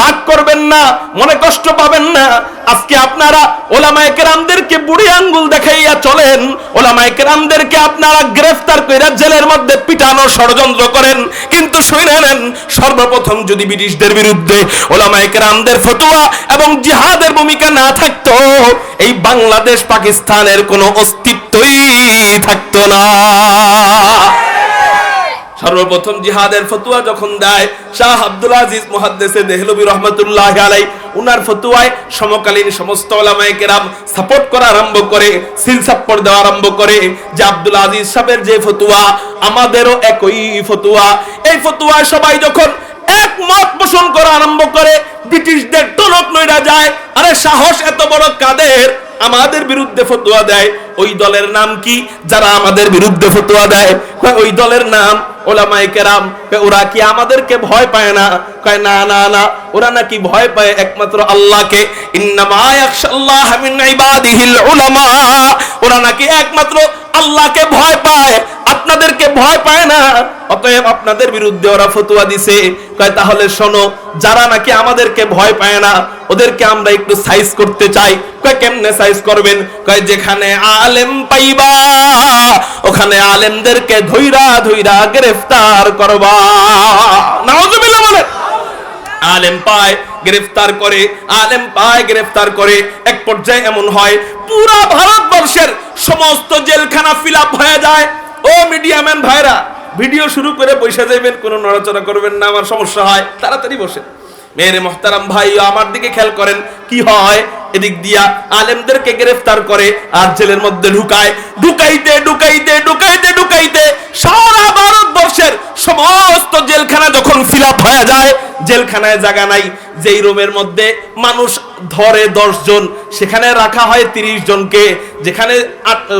রাগ করবেন না, মনে কষ্ট পাবেন না। আজকে আপনারা ওলামায়ে কেরামদেরকে বুড়ি আঙ্গুল দেখাইয়া চলেন। ওলামায়ে কেরামদেরকে আপনারা গ্রেফতার কইরা জেলের মধ্যে পিটানোর ষড়যন্ত্র করেন। কিন্তু শুনে নেন, সর্বপ্রথম যদি ব্রিটিশদের বিরুদ্ধে ওলামায়ে কেরামদের ফতোয়া এবং জিহাদের ভূমিকা না থাকতো, এই বাংলাদেশ পাকিস্তানের কোনো অস্তিত্বই থাকতো না। সর্বপ্রথম জিহাদের ফতুয়া যখন দেয়, শাহ আব্দুল আজিজ মুহাদ্দিসে দেহলবি রহমাতুল্লাহ আলাই উনার ফতুয়ায় সমকালীন সমস্ত ওলামায়ে কেরাম সাপোর্ট করা আরম্ভ করে, সিল সাপ্পর দেওয়া আরম্ভ করে যে আব্দুল আজিজ সাহেবের যে ফতুয়া, আমাদেরও একই ফতুয়া। এই ফতুয়ায় সবাই যখন একমত পোষণ করা আরম্ভ করে, ব্রিটিশদের টনক নইরা যায়, আরে সাহস এত বড় কাদের? আমাদের বিরুদ্ধে ফতোয়া দেয়, ওই দলের নাম কি? যারা আমাদের বিরুদ্ধে ফতোয়া দেয় ওই দলের নাম? ওলামায়ে কেরাম ওরা কি আমাদেরকে ভয় পায় না? কয়, না না না। ওরা নাকি ভয় পায় একমাত্র আল্লাহকে। ওরা নাকি একমাত্র আল্লাহকে ভয় পায়। আপনাদেরকে ভয় পায় না? অতএব আপনাদের বিরুদ্ধে ওরা ফতুয়া দিছে। কয়, তাহলে শোনো, যারা নাকি আমাদেরকে ভয় পায় না, ওদেরকে আমরা একটু সাইজ করতে চাই। কয়, কেমনে সাইজ করবেন? কয়, যেখানে আলেম পাইবা, ওখানে আলেমদেরকে ধইরা ধইরা গ্রেফতার করবা। নাউজুবিল্লাহ বলেন আলেম পায়, গ্রেফতার করে, আলেম পায়, গ্রেফতার করে। এক পর্যায়ে এমন হয়, পুরা ভারতবর্ষের সমস্ত জেলখানা ফিল হয়ে যায়। ও মিডিয়াম্যান ভাইরা ভিডিও শুরু করে বসে যাইবেন, কোনো নড়াচড়া করবেন না, আমার সমস্যা হয়। তাড়াতাড়ি বসেন। মেরে মোহতারাম ভাই, আমার দিকে খেয়াল করেন, কি হয়? এদিক দিয়া আলেমদেরকে গ্রেফতার করে আর জেলের মধ্যে ঢুকায়। ঢুকাইতে ঢুকাইতে ঢুকাইতে ঢুকাইতে সারা ভারতবর্ষের সমস্ত জেলখানা যখন ফিল হয়ে যায়, জেলখানায় জায়গা নাই, যেই রুমের মধ্যে মানুষ ধরে জন সেখানে রাখা হয় তিরিশ জনকে, যেখানে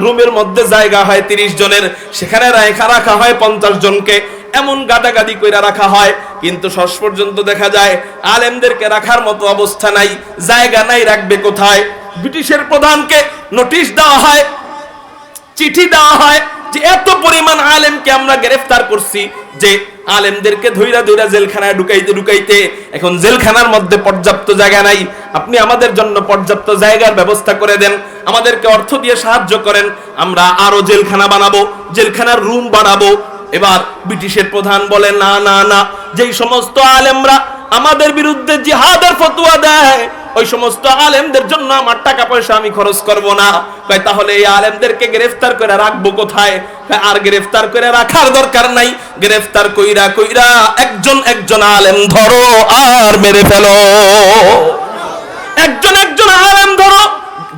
রুমের মধ্যে জায়গা হয় তিরিশ জনের, সেখানে রাখা রাখা হয় পঞ্চাশ জনকে। এমন গাদাগাদি কইরা রাখা হয়, কিন্তু শেষ পর্যন্ত দেখা যায় আলেমদেরকে রাখার মতো অবস্থা নাই, জায়গা নাই, রাখবে কোথায়? ব্রিটিশের প্রধানকে নোটিশ দেওয়া হয়, চিঠি দেওয়া হয় যে এত পরিমাণ আলেমকে আমরা গ্রেফতার করছি যে আলেমদেরকে ধইরা ধইরা জেলখানায় ঢুকাইতে ঢুকাইতে এখন জেলখানার মধ্যে পর্যাপ্ত জায়গা নাই। আপনি আমাদের জন্য পর্যাপ্ত জায়গার ব্যবস্থা করে দেন, আমাদেরকে অর্থ দিয়ে সাহায্য করেন, আমরা আরও জেলখানা বানাবো, জেলখানার রুম বানাবো। এবার ব্রিটিশের প্রধান বলে, না না না, যেই সমস্ত আলেমরা আমাদের বিরুদ্ধে জিহাদের ফতুয়া দেয় ওই সমস্ত আলেমদের জন্য আমার টাকা পয়সা আমি খরচ করব না। কয়, তাহলে এই আলেমদেরকে গ্রেফতার করে রাখব কোথায়? আর গ্রেফতার করে রাখার দরকার নাই। গ্রেফতার কইরা কইরা একজন একজন আলেম ধরো আর মেরে ফেলো। একজন একজন আলেম ধরো,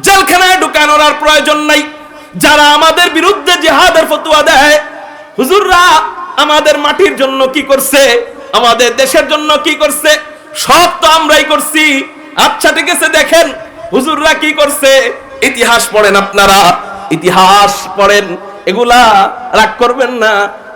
জেলখানায় ঢুকানোর আর প্রয়োজন নাই। যারা আমাদের বিরুদ্ধে জিহাদের ফতুয়া দেয়, হুজুররা আমাদের মাটির জন্য কি করছে? আমাদের দেশের জন্য কি করছে? সব তো আমরাই করছি। আচ্ছা ঠিক আছে, দেখেন। হুজুররা কি করছে? ইতিহাস পড়েন আপনারা। ইতিহাস পড়েন। এগুলা রাগ করবেন না।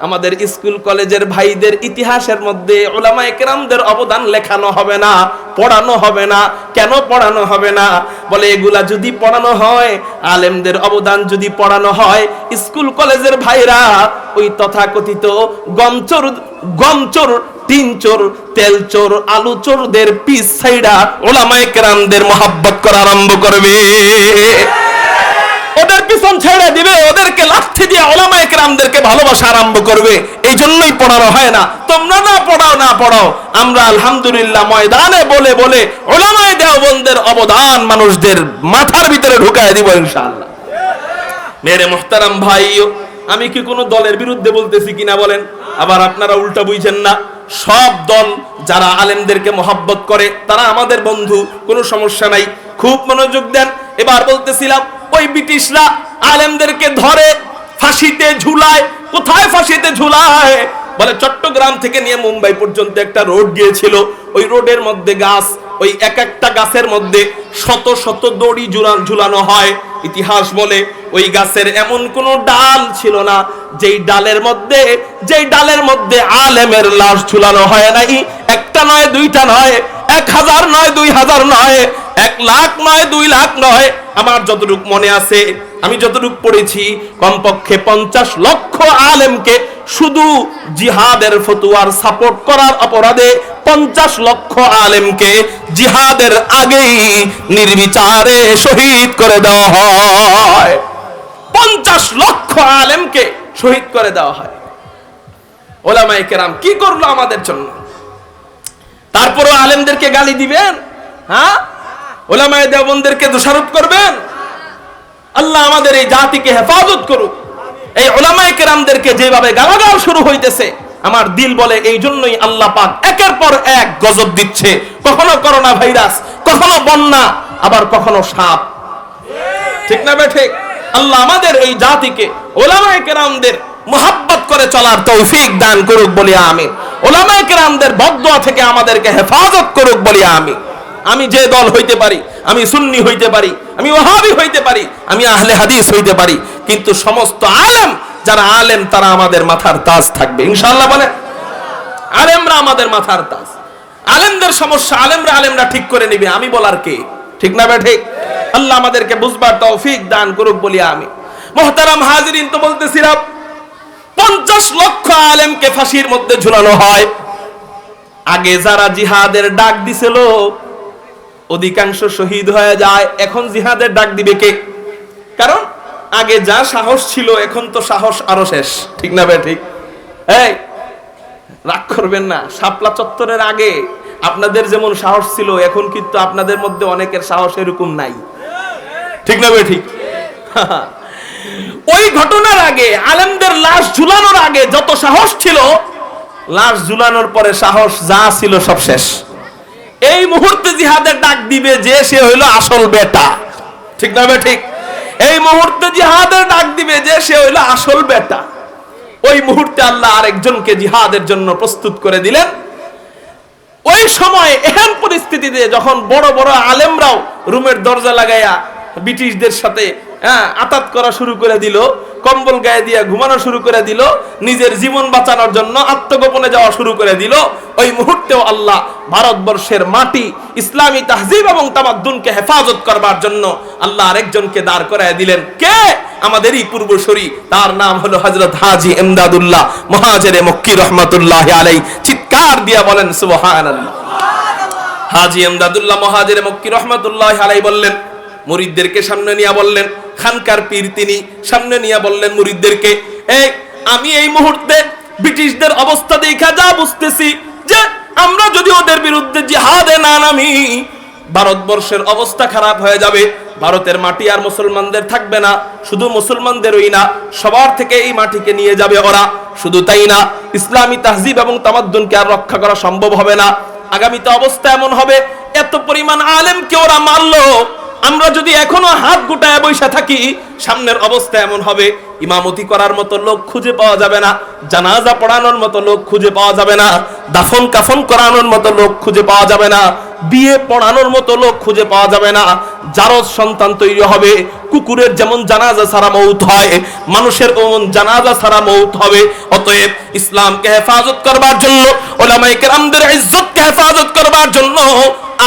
আমাদের স্কুল, কলেজের ভাইদের ইতিহাসের মধ্যে ওলামায়ে কেরামদের অবদান লেখানো হবে না, পড়ানো হবে না। কেন পড়ানো হবে না? বলে, এগুলা যদি পড়ানো হয়, আলেমদের অবদান যদি পড়ানো হয়, স্কুল, কলেজের ভাইরা ওই তথাকথিত গমচোর গমচোর টিন চোর, তেল চোর, আলু চোরদের পিস সাইডা ওলামায়ে কেরামদের মহাব্বত করা আরম্ভ করবে। ওদের পিছন ছেড়ে দিবে, ওদেরকে লাঠি দিয়ে ওলামায়ে কেরামদেরকে ভালোবাসা আরম্ভ করবে। এই জন্যই পড়ানো হয় না। তোমরা না পড়াও না পড়াও। আমরা আলহামদুলিল্লাহ ময়দানে বলে বলে ওলামায়ে দেওবন্দের অবদান মানুষদের মাথার ভিতরে ঢুকায় দিব ইনশাআল্লাহ। মেরে মোহতারাম ভাই আমি কি কোনো দলের বিরুদ্ধে বলতেছি কিনা বলেন? আবার আপনারা উল্টা বুঝছেন না। সব দল যারা আলেমদেরকে মহাব্বত করে, তারা আমাদের বন্ধু, কোনো সমস্যা নাই। খুব মনোযোগ দেন। এবার বলতেছিলাম, ওই ব্রিটিশরা আলেমদেরকে ধরে ফাঁসিতে ঝুলায়। কোথায় ফাঁসিতে ঝুলায়? বলে চট্টগ্রাম থেকে নিয়ে মুম্বাই পর্যন্ত একটা রোড গিয়েছিল। ওই রোডের মধ্যে গাছ, ওই এক একটা গাছের মধ্যে শত শত দড়ি ঝুলানো হয়। ইতিহাস বলে ওই গাছের এমন কোন ডাল ছিল না, যেই ডালের মধ্যে, যেই ডালের মধ্যে আলেমের লাশ ঝুলানো হয় নাই। একটা নয়, দুইটা নয়, এক হাজার নয়, দুই হাজার নয়, এক লাখ নয়, দুই লাখ নয়। আমার যতটুক মনে আছে, আমি যতটুক পড়েছি, কমপক্ষে পঞ্চাশ লক্ষ আলেমকে শুধু জিহাদের ফতুয়ার সাপোর্ট করার অপরাধে পঞ্চাশ লক্ষ আলেমকে জিহাদের আগেই নির্বিচারে শহীদ করে দেওয়া হয়। পঞ্চাশ লক্ষ আলেমকে শহীদ করে দেওয়া হয়। ওলামাই কেরাম কি করল আমাদের জন্য? তারপরও আলেমদেরকে গালি দিবেন? হ্যাঁ? ওলামায় দেবনদেরকে দোষারোপ করবেন? আল্লাহ আমাদের এই জাতিকে হেফাজত করুক। এই ওলামায় কেরামদেরকে যেভাবে গালাগাল শুরু হইতেছে, আমার দিল বলে এই জন্যই আল্লাহ পাক একের পর এক গজব দিচ্ছে। কখনো করোনা ভাইরাস, কখনো বন্যা, আবার কখনো সাপ। ঠিক না বে ঠিক? আল্লাহ আমাদের এই জাতিকে ওলামায়ে কেরামদের মোহাব্বত করে চলার তৌফিক দান করুক বলি আমি ওলামায়ে কেরামদের বদদোয়া থেকে আমাদেরকে হেফাজত করুক বলি আমি আমি যে দল হইতে পারি, আমি সুন্নি হইতে পারি, আমি ওহাবি হইতে পারি, আমি আহলে হাদিস হইতে পারি, কিন্তু সমস্ত আলেম, যারা আলেম, তারা আমাদের মাথার তাজ থাকবে। ইনশাল্লাহ বলে আলেমরা আমাদের মাথার তাজ। আলেমদের সমস্যা, আলেমরা আলেমরা ঠিক করে নিবে। আমি বলার কে? ঠিক না বে ঠিক? আল্লাহ আমাদেরকে বুঝবার তৌফিক দান করুক বলি আমি মোহতারাম হাজিরিন, তো বলতেছিলাম পঞ্চাশ লক্ষ আলেমকে ফাঁসির মধ্যে ঝুলানো হয়। আগে যারা জিহাদের ডাক দিছিল, অধিকাংশ শহীদ হয়ে যায়। এখন জিহাদের ডাক দিবে কে? কারণ আগে যা সাহস ছিল, এখন তো সাহস আরও শেষ। ঠিক না বে, ঠিক? এই, রাগ করবেন না। শাপলা চত্বরের আগে আপনাদের যেমন সাহস ছিল, এখন কিন্তু আপনাদের মধ্যে অনেকের সাহস এরকম নাই। ঠিক না ভাই, ঠিক? ওই ঘটনার আগে, আলেমদের লাশ ঝুলানোর আগে যত সাহস ছিল, লাশ ঝুলানোর পরে সাহস যা ছিল সব শেষ। এই মুহূর্তে জিহাদের ডাক দিবে যে সে হইল আসল বেটা। ঠিক না ঠিক? এই মুহূর্তে জিহাদের ডাক দিবে যে সে হইল আসল বেটা। ওই মুহূর্তে আল্লাহ আরেকজনকে জিহাদের জন্য প্রস্তুত করে দিলেন। ওই সময় এহেন পরিস্থিতিতে যখন বড় বড় আলেমরাও রুমের দরজা লাগাইয়া ব্রিটিশদের সাথে হ্যাঁ আতাত করা শুরু করে দিল, কম্বল গায়ে দিয়ে ঘুমানো শুরু করে দিল, নিজের জীবন বাঁচানোর জন্য আত্মগোপনে যাওয়া শুরু করে দিল। ওই মুহূর্তেও আল্লাহ ভারতবর্ষের মাটি, ইসলামী তাহজিব এবং তামাদ্দুনকে হেফাজত করবার জন্য আল্লাহ আরেকজনকে দাঁড় করায় দিলেন। কে? আমাদেরই পূর্বসূরি, তার নাম হলো হযরত হাজি এমদাদুল্লাহ মহাজেরে মক্কি রহমাতুল্লাহ আলাই চিৎকার দিয়া বলেন, সুবহানাল্লাহ। হাজি এমদাদুল্লাহ মহাজেরে মক্কি রহমাতুল্লাহ আলাই বললেন মুরিদদেরকে সামনে নিয়ে বললেন, খানকার পীর তিনি সামনে নিয়ে বললেন মুরিদদেরকে, এই, আমি এই মুহূর্তে ব্রিটিশদের অবস্থা দেখা যা বুঝতেছি যে আমরা যদি ওদের বিরুদ্ধে জিহাদে না নামি, ভারতবর্ষের অবস্থা খারাপ হয়ে যাবে, ভারতের মাটি আর মুসলমানদের থাকবে না, শুধু মুসলমানদেরই না, সবার থেকে এই মাটিকে নিয়ে যাবে ওরা, শুধু তাই না, ইসলামী তাহজিব এবং তামাদ্দুনকে আর রক্ষা করা সম্ভব হবে না, আগামীতে অবস্থা এমন হবে, এত পরিমাণ আলেমকে ওরা মারলো আমরা যদি এখনও হাত গুটায় বৈশা থাকি, সামনের অবস্থা এমন হবে, ইমামতি করার মতো লোক খুঁজে পাওয়া যাবে না, জানাজা পড়ানোর মতো লোক খুঁজে পাওয়া যাবে না, দাফন কাফন করানোর মতো লোক খুঁজে পাওয়া যাবে না, বিয়ে পড়ানোর মতো লোক খুঁজে পাওয়া যাবে না, জারজ সন্তান তৈরি হবে, কুকুরের যেমন জানাজা সারা মৌত হয়, মানুষের ওমন জানাজা সারা মৌত হবে, অতএব ইসলামকে হেফাজত করবার জন্য, ওলামায়ে কেরামদের ইজ্জতকে হেফাজত করবার জন্য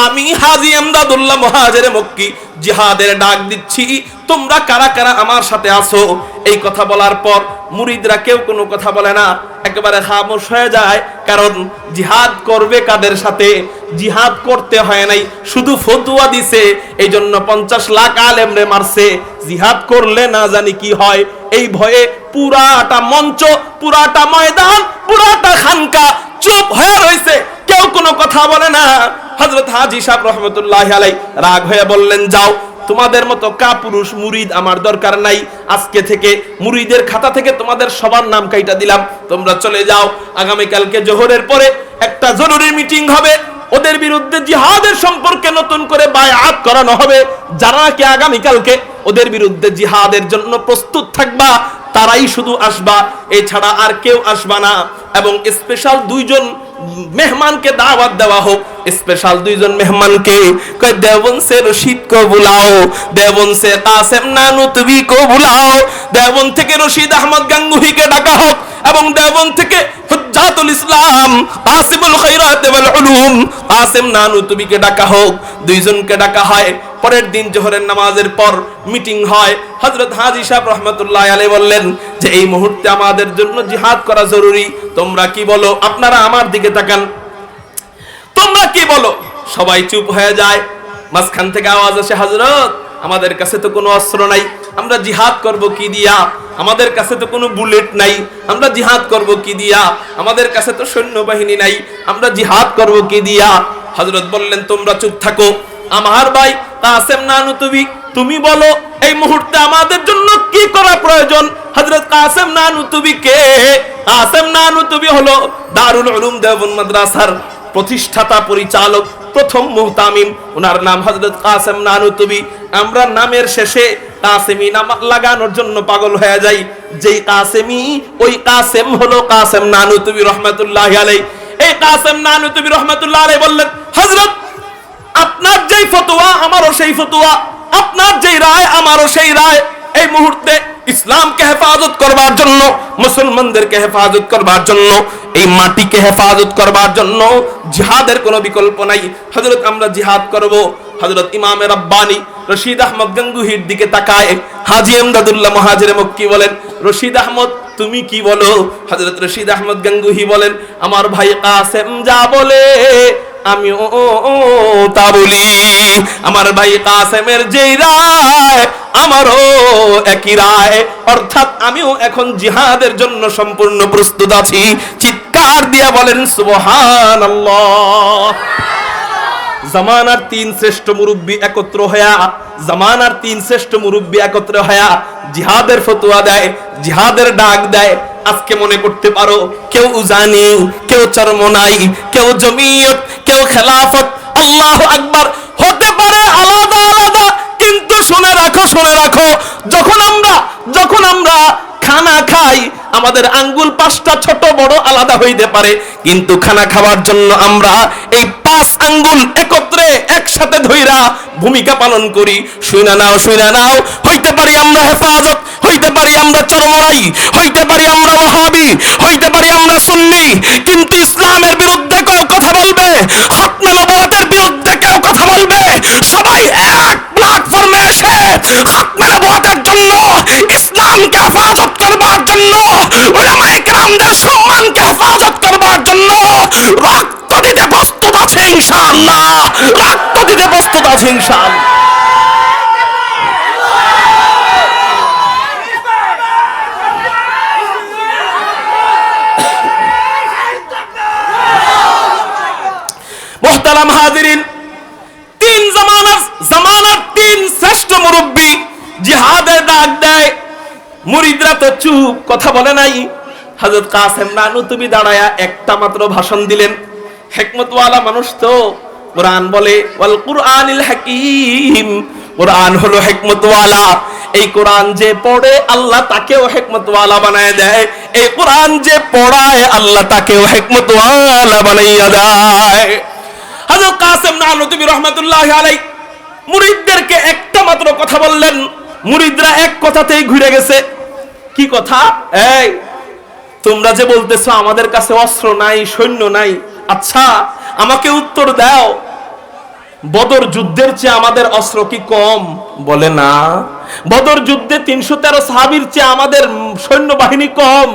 আমি হাজি আমদাদুল্লাহ মহাজের মক্কি, জিহাদের ডাক দিচ্ছি। তোমরা কারা কারা আমার সাথে আসো এই কথা বলার পর মুরিদরা কেউ কোনো কথা বলে না। একেবারে খামোশ হয়ে যায়, কারণ জিহাদ করবে কাদের সাথে? জিহাদ করতে হয় নাই, শুধু ফতুয়া দিছে। এই জন্য পঞ্চাশ লাখ আলেমরে মারছে। জিহাদ করলে না জানি কি হয়। এই ভয়ে পুরাটা মঞ্চ, পুরাটা ময়দান, পুরাটা খানকা চুপ হয়ে রয়েছে। কেউ কোনো কথা বলে না। হজরত হাজি সাহেব রহমতুল্লাহ আলাই রাগ হয়ে বললেন, যাও, তোমাদের মতো কা পুরুষ মুরিদ আমার দরকার নাই। আজকে থেকে মুরিদের খাতা থেকে তোমাদের সবার নাম কাইটা দিলাম। তোমরা চলে যাও। আগামী কালকে জোহরের পরে একটা জরুরি মিটিং হবে। ওদের বিরুদ্ধে জিহাদের সম্পর্কে নতুন করে বায়াত করানো হবে। যারা কি আগামী কালকে ওদের বিরুদ্ধে জিহাদের জন্য প্রস্তুত থাকবা তারাই শুধু আসবা এছাড়া আর কেউ আসবা না। এবং স্পেশাল দুইজন মেহমানকে দাওয়াত দেওয়া হোক স্পেশাল দুইজন মেহমানকে কয় দেবন কো বুলাও দেবন সে কাসেম কো বুলাও দেবন থেকে রশিদ আহমদ গাঙ্গুহিকে ডাকা হোক এবং দেবন থেকে হুজ্জাতুল ইসলাম ওয়াল উলুম, কাসেম ডাকা হোক, দুইজনকে ডাকা হয়। পরের দিন জোহরের নামাজের পর মিটিং হয়। হযরত হাজী সাহেব রহমাতুল্লাহ আলাইহি বললেন যে, এই মুহূর্তে আমাদের জন্য জিহাদ করা জরুরি। তোমরা কি বলো? আপনারা আমার দিকে তাকান। তোমরা কি বলো? সবাই চুপ হয়ে যায়। মাঝখান থেকে আওয়াজ আসে, হজরত, আমাদের কাছে তো কোনো অস্ত্র নাই। আমরা জিহাদ করব কি দিয়া? আমাদের কাছে তো কোনো বুলেট নাই। আমরা জিহাদ করব কি দিয়া? আমাদের কাছে তো সৈন্যবাহিনী নাই। আমরা জিহাদ করব কি দিয়া? হজরত বললেন, তোমরা চুপ থাকো। আমার ভাই কাসেম নানু তুমি তুমি বলো, এই মুহূর্তে আমাদের জন্য কি করা প্রয়োজন? হযরত কাসেম নানুতুবি কে? কাসেম নানুতুবি হলো দারুল উলুম দেওবন্দ মাদ্রাসার প্রতিষ্ঠাতা, পরিচালক, প্রথম মুহতামিম। ওনার নাম হযরত কাসেম নানুতুবি। আমরা নামের শেষে কাসেমি নাম লাগানোর জন্য পাগল হয়ে যাই। যেই কাসেমি, ওই কাসেম হলো কাসেম নানুতুবি রহমাতুল্লাহি আলাইহি। এই কাসেম নানুতুবি রহমাতুল্লাহি আলাইহি বললেন হজরত আপনার যেই ফতোয়া, আমারও সেই ফতোয়া। আপনার যেই রায়, আমারও সেই রায়। এই মুহূর্তে ইসলামকে হেফাজত করবার জন্য, মুসলমানদেরকে হেফাজত করবার জন্য, এই মাটিকে হেফাজত করবার জন্য জিহাদের কোনো বিকল্প নাই। হযরত আমরা জিহাদ করব, হযরত ইমামে রব্বানি রশিদ আহমদ গঙ্গুহির দিকে তাকায়। হাজী এমদাদুল্লাহ মহাজিরে মক্কি বলেন, রশিদ আহমদ, তুমি কি বলো? হযরত রশিদ আহমদ গঙ্গুহি বলেন, আমার ভাই কাসেম যা বলে আমি ও তা বলি। আমার ভাই কাসেমের যেই রায়, আমারও একই রায়। অর্থাৎ আমিও এখন জিহাদের জন্য সম্পূর্ণ প্রস্তুত আছি। চিৎকার দিয়া বলেন, সুবহানাল্লাহ। জামানার তিন শ্রেষ্ঠ মুরব্বী একত্র হয়া জামানার তিন শ্রেষ্ঠ মুরব্বী একত্র হয়া জিহাদের ফতুয়া দেয়, জিহাদের ডাক দেয় আজকে মনে করতে পারো, কেউ উজানি, কেউ চরমনাই, কেউ জমিয়ত, কেউ খেলাফত, আল্লাহ আকবার। হতে পারে আলাদা আলাদা, কিন্তু শুনে রাখো শুনে রাখো, যখন আমরা যখন আমরা খানা খাই, আমাদের আঙ্গুল পাঁচটা ছোট বড় আলাদা হইতে পারে, কিন্তু খানা খাওয়ার জন্য আমরা এই পাঁচ আঙ্গুল একত্রে একসাথে ধইরা ভূমিকা পালন করি। শুইনা নাও শুইনা নাও, হইতে পারি আমরা হেফাজত। পারি আমরা চরমরাই হইতে পারি আমরা ওয়াহাবি, হইতে পারি আমরা সুন্নি, কিন্তু ইসলামের বিরুদ্ধে কেউ কথা বলবে, খতমে নবুয়তের বিরুদ্ধে কেউ কথা বলবে, সবাই এক প্ল্যাটফর্মে এসে খতমে নবুয়তের জন্য, ইসলামকে হেফাজত করবার জন্য, উলামায়ে কেরামদের সম্মানকে হেফাজত করবার জন্য, রক্ত দিতে প্রস্তুত আছে ইনশাআল্লাহ, রক্ত দিতে প্রস্তুত আছে ইনশাআল্লাহ। মোহতারাম হাজিরিন, তিন জামানার জামানার তিন শ্রেষ্ঠ মুরব্বী জিহাদের ডাক দেয়। মুরিদরা তো চুপ, কথা বলে নাই। হযরত কাসেম নানু তুমি দাঁড়ায়া একটা মাত্র ভাষণ দিলেন। হেকমতওয়ালা মানুষ তো কোরআন বলে, ওয়াল কুরআনিল হাকিম। কোরআন হলো হেকমতওয়ালা। এই কোরআন যে পড়ে, আল্লাহ তাকেও হেকমতওয়ালা বানায় দেয়। এই কোরআন যে পড়ায়, আল্লাহ তাকেও হেকমতওয়ালা বানাইয়া দেয়। হযরত কাসেম নানুতুবি রহমাতুল্লাহ আলাই মুরিদদেরকে একটা মাত্র কথা বললেন, মুরিদরা এক কথাতেই ঘুরে গেছে। কি কথা? এই, তোমরা যে বলতেছো আমাদের কাছে অস্ত্র নাই, সৈন্য নাই আচ্ছা আমাকে উত্তর দাও। বদর যুদ্ধের চেয়ে আমাদের অস্ত্র কি কম? বলে না। বদর যুদ্ধে তিনশো তেরো সাহাবির চেয়ে আমাদের সৈন্যবাহিনী কম।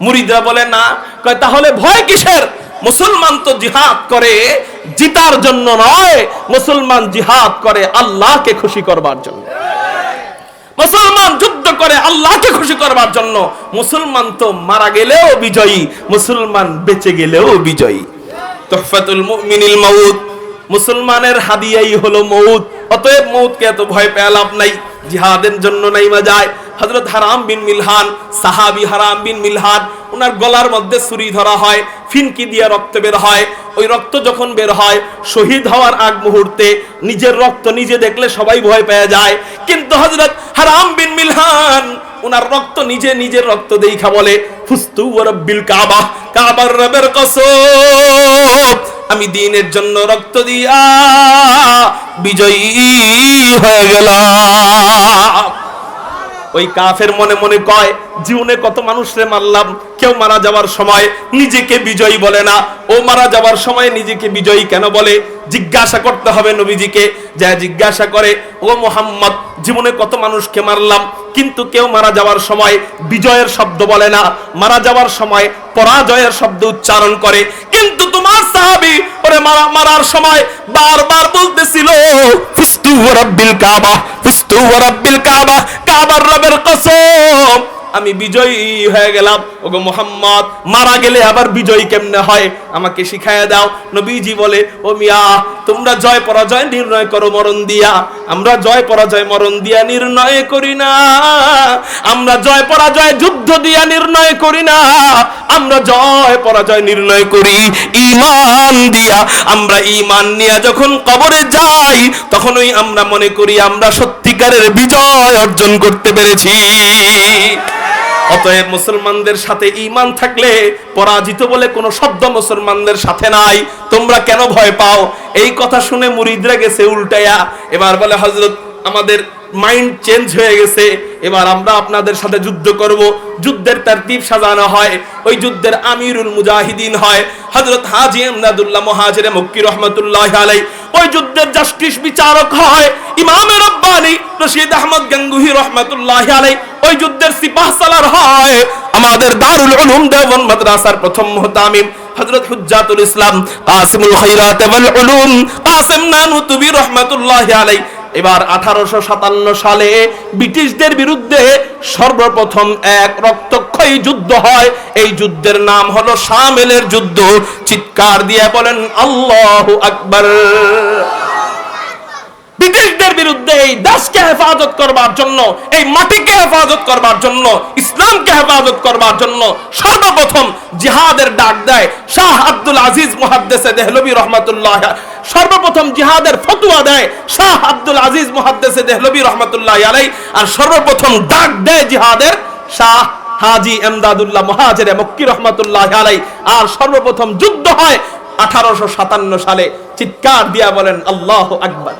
মুরিদরা বলে না। কয়, তাহলে ভয় কিসের? মুসলমান তো জিহাদ করে জিতার জন্য নয়, মুসলমান জিহাদ করে আল্লাহকে খুশি করবার জন্য। মুসলমান যুদ্ধ করে আল্লাহকে খুশি করবার জন্য। মুসলমান তো মারা গেলেও বিজয়ী, মুসলমান বেঁচে গেলেও বিজয়ী। তোহফাতুল মুমিনিল মাউত, মুসলমানের হাদিয়াই হলো মৌত অতএব মৌতকে এত ভয় পেয়ে লাভ নাই। জিহাদের জন্য নাইমা যায়। হযরত হারাম বিন মিলহান, সাহাবী হারাম বিন মিলহান ওনার গলার মধ্যে ছুরি ধরা হয়, ফিনকি দিয়ে রক্ত বের হয়। ওই রক্ত যখন বের হয়, শহীদ হওয়ার আগ মুহূর্তে নিজের রক্ত নিজে দেখলে সবাই ভয় পেয়ে যায়। কিন্তু হজরত হারাম বিন মিলহান ওনার রক্ত নিজে নিজের রক্ত দেখা বলে, ফুস্তু রব্বিল কাবা, কাবার রবের কসম আমি দিনের জন্য রক্ত দিয়া বিজয়ী হয়ে গেলাম। ওই কাফের মনে মনে কয়, জীবনে কত মানুষরে মারলাম, কেউ মারা যাওয়ার সময় নিজেকে বিজয়ী বলে না। ও মারা যাওয়ার সময় নিজেকে বিজয়ী কেন বলে? জিজ্ঞাসা করতে হবে নবীজিকে। যা জিজ্ঞাসা করে, ও মোহাম্মদ, জীবনে কত মানুষকে মারলাম, কিন্তু কেউ মারা যাওয়ার সময় বিজয়ের শব্দ বলে না। মারা যাওয়ার সময় পরাজয়ের শব্দ উচ্চারণ করে, কিন্তু তোমার মারার সময় বারবার বলতেছিল রাব্বিল কাবা, ফুস্তু রাব্বিল কাবা, কাবার রবের কসম। আমি বিজয়ী হয়ে গেলাম। ওগো মোহাম্মদ, মারা গেলে আবার বিজয়ী কেমনে হয়? আমাকে শিখাইয়া দাও। নবীজি বলে, ও মিয়া, তোমরা জয় পরাজয় নির্ণয় করো মরণ দিয়া। আমরা জয় পরাজয় মরণ দিয়া নির্ণয় করি না। আমরা জয় পরাজয় যুদ্ধ দিয়া নির্ণয় করি না। আমরা জয়, পরাজয় নির্ণয় করি। ইমান দিয়া আমরা ইমান নিয়ে যখন কবরে যাই, তখনই আমরা মনে করি আমরা সত্যিকারের বিজয় অর্জন করতে পেরেছি। অতএব মুসলমানদের সাথে ইমান থাকলে পরাজিত বলে কোনো শব্দ মুসলমানদের সাথে নাই। তোমরা কেন ভয় পাও? এই কথা শুনে মুরিদরা গেছে উল্টায়া এবার বলে হজরত আমাদের মাইন্ড চেঞ্জ হয়ে গেছে। এবার আমরা আপনাদের সাথে যুদ্ধ করব। যুদ্ধের তারতিব সাজানো হয়। ওই যুদ্ধের আমিরুল মুজাহিদিন হয়। হযরত হাজী আমদাদুল্লাহ মুহাজিরে মক্কি রহমাতুল্লাহ আলাই ওই যুদ্ধের জাস্টিস বিচারক হয় ইমাম রব্বানি রশিদ আহমদ গঙ্গুহি রহমাতুল্লাহ আলাই ওই যুদ্ধের সিপাহ সালার হয় আমাদের দারুল উলুম দেওবন্দ মাদ্রাসার প্রথম মুহতামিম হযরত হুজ্জাতুল ইসলাম কাসিমুল খাইরাত ওয়াল উলুম কাসিম নানুতুবি রহমাতুল্লাহ আলাই এবার আঠারোশো সাতান্ন সালে ব্রিটিশদের বিরুদ্ধে সর্বপ্রথম এক রক্তক্ষয়ী যুদ্ধ হয়। এই যুদ্ধের নাম হলো শামেলের যুদ্ধ। চিৎকার দিয়ে বলেন, আল্লাহ আকবার। ব্রিটিশদের বিরুদ্ধে এই দেশকে হেফাজত করবার জন্য, এই মাটিকে হেফাজত করবার জন্য, ইসলামকে হেফাজত করবার জন্য সর্বপ্রথম জিহাদের ডাক দেয় শাহ আব্দুল আজিজ মুহাদ্দেসে দেহলবি রহমাতুল্লাহ। সর্বপ্রথম জিহাদের ফতুয়া দেয় শাহ আব্দুল আজিজ মুহাদ্দেসে দেহলবি রহমাতুল্লাহ আলাই আর সর্বপ্রথম ডাক দেয় জিহাদের শাহ হাজি এমদাদুল্লাহ মহাজেরে মক্কি রহমাতুল্লাহ আলাই আর সর্বপ্রথম যুদ্ধ হয় আঠারোশো সাতান্ন সালে। চিৎকার দিয়া বলেন, আল্লাহ আকবার।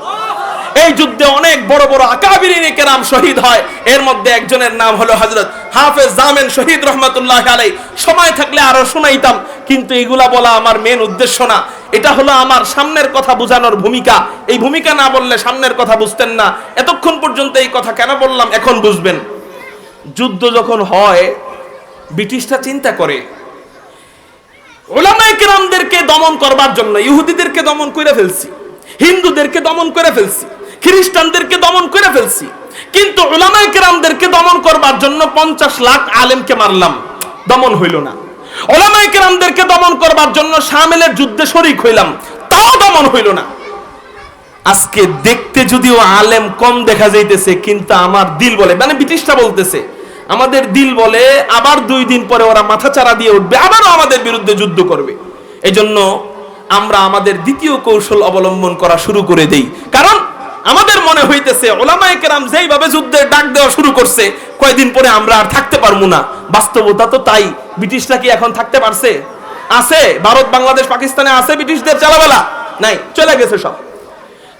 এই যুদ্ধে অনেক বড় বড় আকাবিরিন কেরাম শহীদ হয়। এর মধ্যে একজনের নাম হলো হজরত হাফেজ জামেন শহীদ রহমতুল্লাহ আলাই সময় থাকলে আরও শোনাইতাম, কিন্তু এগুলা বলা আমার মেন উদ্দেশ্য না। এটা হলো আমার সামনের কথা বোঝানোর ভূমিকা। এই ভূমিকা না বললে সামনের কথা বুঝতেন না। এতক্ষণ পর্যন্ত এই কথা কেন বললাম, এখন বুঝবেন। যুদ্ধ যখন হয়, ব্রিটিশরা চিন্তা করে ওলামায়ে কেরামদেরকে দমন করবার জন্য, ইহুদিদেরকে দমন করে ফেলছি, হিন্দুদেরকে দমন করে ফেলছি। খ্রিস্টানদেরকে দমন করে ফেলছি। কিন্তু ওলামায়ে কেরামদেরকে দমন করবার জন্য পঞ্চাশ লাখ আলেমকে মারলাম। দমন হইল না। ওলামায়ে কেরামদেরকে দমন করবার জন্য শামেলের যুদ্ধে শরিক হইলাম। তাও দমন হইল না। আজকে দেখতে যদিও আলেম কম দেখা যাইতেছে, কিন্তু আমার দিল বলে মানে ব্রিটিশটা বলতেছে, আমাদের দিল বলে আবার দুই দিন পরে ওরা মাথা চারা দিয়ে উঠবে, আবারও আমাদের বিরুদ্ধে যুদ্ধ করবে। এজন্য আমরা আমাদের দ্বিতীয় কৌশল অবলম্বন করা শুরু করে দেই। কারণ আমাদের মনে হইতেছে ওলামায় কেরাম যেইভাবে যুদ্ধের ডাক দেওয়া শুরু করছে কয়েকদিন পরে আমরা আর থাকতে পারব না। বাস্তবতা তো তাই। ব্রিটিশরা কি এখন থাকতে পারছে? আছে। ভারত, বাংলাদেশ, পাকিস্তানে আছে ব্রিটিশদের চালাবেলা? নাই, চলে গেছে সব।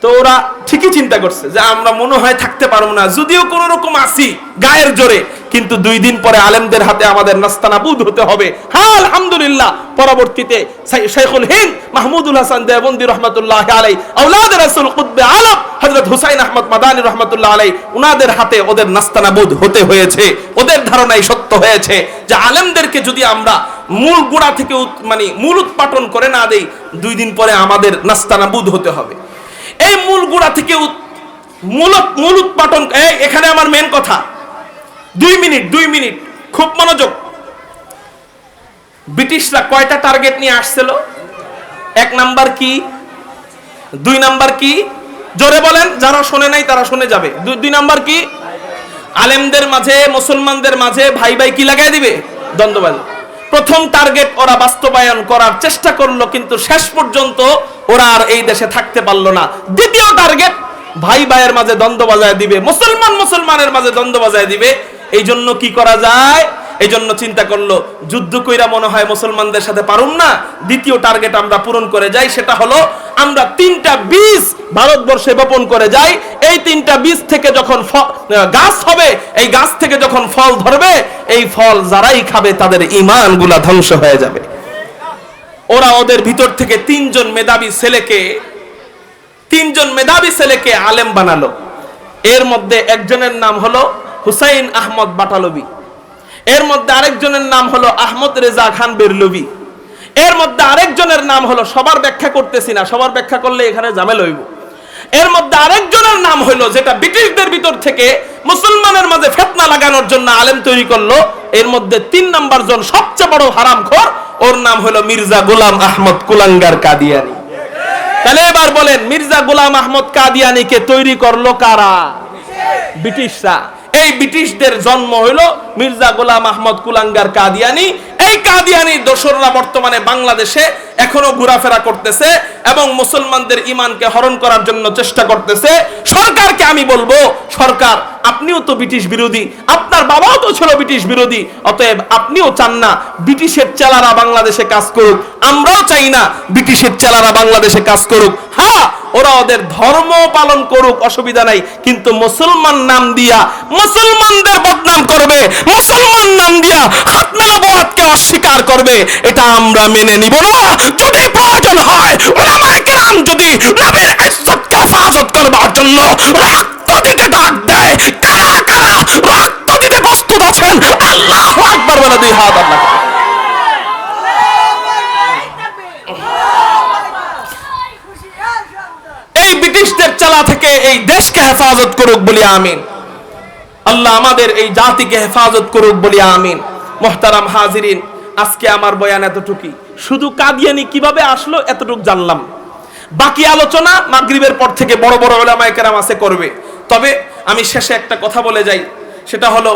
তো ওরা ঠিকই চিন্তা করছে যে আমরা মনে হয় থাকতে পারব না। যদিও কোন রকম আসি গায়ের জোরে, কিন্তু দুই দিন পরে আলেমদের হাতে আমাদের নাস্তানাবুদ হতে হবে। হ্যাঁ আলহামদুলিল্লাহ, পরবর্তীতে শাইখুল হিন্দ মাহমুদুল হাসান দেবন্দি রহমতুল্লাহ আলাই আউলাদ রাসূল কুতবে আলম, হযরত হুসাইন আহমদ মাদানী রহমতুল্লাহ আলাই উনাদের হাতে ওদের নাস্তানাবুদ হতে হয়েছে। ওদের ধারণাই সত্য হয়েছে যে আলেমদেরকে যদি আমরা মূল গোড়া থেকে মানে মূল উৎপাটন করে না দেই, দুই দিন পরে আমাদের নাস্তানাবুদ হতে হবে। এই মূল গোড়া থেকে মূল এই, এখানে আমার মেন কথা। দুই মিনিট দুই মিনিট। খুব মনোযোগ। ব্রিটিশরা কয়টা টার্গেট নিয়ে আসছিল? এক নাম্বার কি? দুই নাম্বার কি? জোরে বলেন, যারা শোনে নাই তারা শুনে যাবে। দুই নাম্বার কি? আলেমদের মাঝে, মুসলমানদের মাঝে ভাই ভাই কি লাগাই দিবে? দ্বন্দ্ববাজ প্রথম টার্গেট ওরা বাস্তবায়ন করার চেষ্টা করল, কিন্তু শেষ পর্যন্ত ওরা আর এই দেশে থাকতে পারল না। দ্বিতীয় টার্গেট ভাই ভাইয়ের মাঝে দ্বন্দ্ব বাজায় দিবে, মুসলমান মুসলমানের মাঝে দ্বন্দ্ব বাজায় দিবে। এই জন্য কি করা যায়? এই জন্য চিন্তা করল, যুদ্ধ কইরা মনে হয় মুসলমানদের সাথে পারুম না। দ্বিতীয় টার্গেট আমরা পূরণ করে যাই, সেটা হলো আমরা তিনটা বীজ ভারতবর্ষে বপন করে যাই। এই তিনটা বীজ থেকে যখন গাছ হবে, এই গাছ থেকে যখন ফল ধরবে, এই ফল যারাই খাবে তাদের ইমানগুলা ধ্বংস হয়ে যাবে। ওরা ওদের ভিতর থেকে তিনজন মেধাবী ছেলেকে, তিনজন মেধাবী ছেলেকে আলেম বানালো। এর মধ্যে একজনের নাম হলো হুসাইন আহমদ বাটালবি। এর মধ্যে আরেকজনের নাম হলো আহমদ রেজা খান বেরলবি। এর মধ্যে আরেকজনের নাম হলো, সবার ব্যাখ্যা করতেছি না, সবার ব্যাখ্যা করলে এখানে জামেল হইব। এর মধ্যে আরেকজনের নাম হলো যেটা ব্রিটিশদের ভিতর থেকে মুসলমানের মাঝে ফেতনা লাগানোর জন্য আলেম তৈরি করল, এর মধ্যে তিন নাম্বার জন সবচেয়ে বড় হারামখোর, ওর নাম হলো মির্জা গোলাম আহমদ কুলাঙ্গার কাদিয়ানি। তাহলে এবার বলেন, মির্জা গোলাম আহমদ কাদিয়ানিকে তৈরি করল কারা? ব্রিটিশরা। এই ব্রিটিশদের জন্ম হলো মির্জা গোলাম আহমদ কুলাঙ্গার কাদিয়ানি এই দোসররা বর্তমানে বাংলাদেশে এখনও ঘোরাফেরা করতেছে এবং মুসলমানদের ইমানকে হরণ করার জন্য চেষ্টা করতেছে। সরকারকে আমি বলব, সরকার, আপনিও তো ব্রিটিশ বিরোধী, আপনার বাবাও তো ছিল ব্রিটিশ বিরোধী, অতএব আপনিও চান না ব্রিটিশের চেলারা বাংলাদেশে কাজ করুক। আমরাও চাই না ব্রিটিশের চেলারা বাংলাদেশে কাজ করুক। হ্যাঁ ওরা ওদের ধর্ম পালন করুক, অসুবিধা নাই, কিন্তু মুসলমান নাম দিয়া মুসলমানদের বদনাম করবে, মুসলমান নাম দিয়া নবুয়াতকে অস্বীকার করবে, এটা আমরা মেনে নিব না। যদি প্রয়োজন হয় ওলামায়ে কেরাম যদি নবীর হেফাজত করবার জন্য রক্ত দিতে ডাক দেয়, কারা কারা রক্ত দিতে প্রস্তুত আছেন? আল্লাহু বলে দুই, হাত আল্লাহ এই ব্রিটিশদের চালা থেকে এই দেশকে হেফাজত করুক বলি আমিন। আল্লাহ আমাদের এই জাতিকে হেফাজত করুক বলি আমিন। মোহতারাম হাজিরিন, আজকে আমার বয়ান এতটুকুই। শুধু কাদিয়ানি কীভাবে আসলো এতটুক জানলাম। বাকি আলোচনা মাগরিবের পর থেকে বড় বড় ওলামায়ে কেরাম আছে করবে। তবে আমি শেষে একটা কথা বলে যাই। সেটা হলো,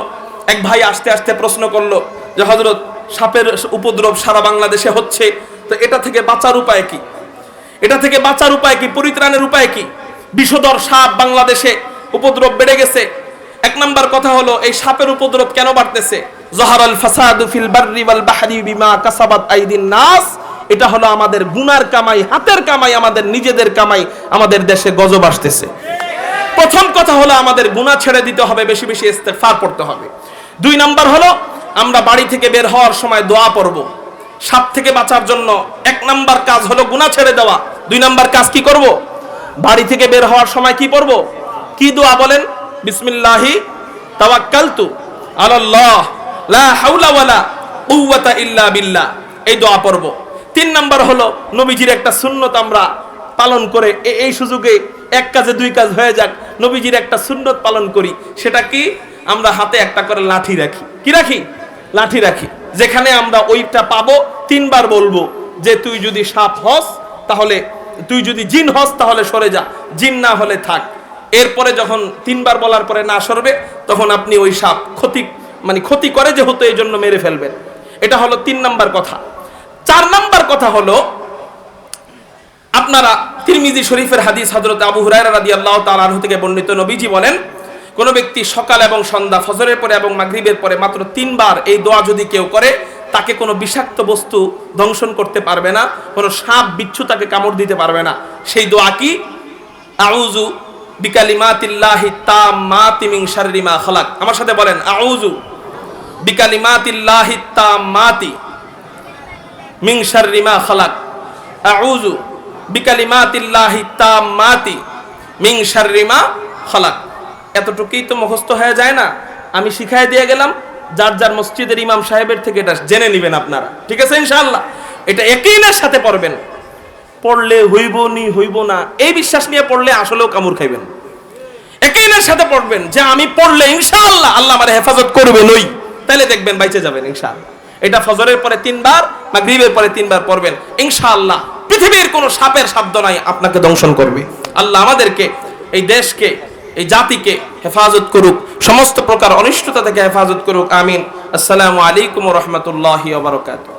এক ভাই আস্তে আস্তে প্রশ্ন করল যে হজরত সাপের উপদ্রব সারা বাংলাদেশে হচ্ছে, তো এটা থেকে বাঁচার উপায় কি? এটা থেকে বাঁচার উপায় কি? পরিত্রাণের উপায় কি? বিষধর সাপ বাংলাদেশে উপদ্রব বেড়ে গেছে এক নাম্বার কথা হলো, এই সাপের উপদ্রব কেন বাড়তেছে? জহারাল ফাসাদু ফিল বাররি ওয়াল বাহরি বিমা কাসাবাত আইদিন নাস। এটা হলো আমাদের গুনার কামাই, হাতের কামাই, আমাদের নিজেদের কামাই, আমাদের দেশে গজব আসতেছে। প্রথম কথা হলো, আমাদের গুনাহ ছেড়ে দিতে হবে, বেশি বেশি ইস্তেগফার পড়তে হবে। দুই নাম্বার হলো, আমরা বাড়ি থেকে বের হওয়ার সময় দোয়া পড়ব। সাপ থেকে বাঁচার জন্য এক নাম্বার কাজ হলো গুনাহ ছেড়ে দেওয়া। দুই নাম্বার কাজ কি করব? বাড়ি থেকে বের হওয়ার সময় কি পড়ব? কি দোয়া বলেন? বিসমিল্লাহি তাওয়াক্কালতু আলাল্লাহ, লা হাওলা ওয়ালা কুওয়াতা ইল্লা বিল্লাহ। এই দোয়া পড়ব। তিন নাম্বার হলো, নবীজির একটা সুন্নত আমরা পালন করে এই সুযোগে এক কাজে দুই কাজ হয়ে যাক, নবীজির একটা সুন্নত পালন করি। সেটা কি? আমরা হাতে একটা করে লাঠি রাখি। কি রাখি? লাঠি রাখি। যেখানে আমরা ওইটা পাবো, তিনবার বলব যে তুই যদি সাপ হস, তাহলে তুই যদি জিন হস, তাহলে সরে যা। জিন না হলে থাক। এরপরে যখন তিনবার বলার পরে না সরবে, তখন আপনি ওই সাপ ক্ষতি মানে ক্ষতি করে যেহেতু এই জন্য মেরে ফেলবেন। এটা হলো তিন নাম্বার কথা। চার নাম্বার কথা হলো, আপনারা তিরমিজি শরীফের হাদিস হযরত আবু হুরায়রা রাদিয়াল্লাহু তাআলা আনহু থেকে বর্ণিত নবীজি বলেন, কোন ব্যক্তি সকাল এবং সন্ধ্যা ফজরের পরে এবং মাগরিবের পরে মাত্র তিনবার এই দোয়া যদি কেউ করে, তাকে কোনো বিষাক্ত বস্তু দংশন করতে পারবে না, কোনো সাপ, বিচ্ছু তাকে কামড় দিতে পারবে না। সেই দোয়া কি? আউযু বিকালিমাতিল্লাহি তাম্মাতি মিন শাররি মা খালাক। আমার সাথে বলেন, আউযু বিকালিমাতিল্লাহি তাম্মাতি মিন শাররি মা খালাক। আউযু বিকালিমাতিল্লাহি তাম্মাতি মা খালাক। এতটুকুই তো মুখস্থ হয়ে যায় না। আমি শিখাই দিয়ে গেলাম, যার যার মসজিদের ইমাম সাহেবের থেকে এটা জেনে নেবেন আপনারা। ঠিক আছে, ইনশাআল্লাহ। এটা একইনের সাথে পড়বেন। পড়লে হইব নি হইব না, এই বিশ্বাস নিয়ে পড়লে আসলেও কামড় খাইবেন। একইনের সাথে পড়বেন যে আমি পড়লে ইনশাআল্লাহ আল্লাহ আমার হেফাজত করবে নই। তাহলে দেখবেন বাইচে যাবেন ইনশাআল্লাহ। এটা ফজরের পরে তিনবার বা মাগরিবের পরে তিনবার পড়বেন। ইনশাআল্লাহ পৃথিবীর কোনো সাপের শব্দ নাই আপনাকে দংশন করবে। আল্লাহ আমাদেরকে, এই দেশকে, এই জাতিকে হেফাজত করুক। সমস্ত প্রকার অনিষ্টতা থেকে হেফাজত করুক। আমিন। আসসালামু আলাইকুম রহমতুল্লাহ বারকাতুহ।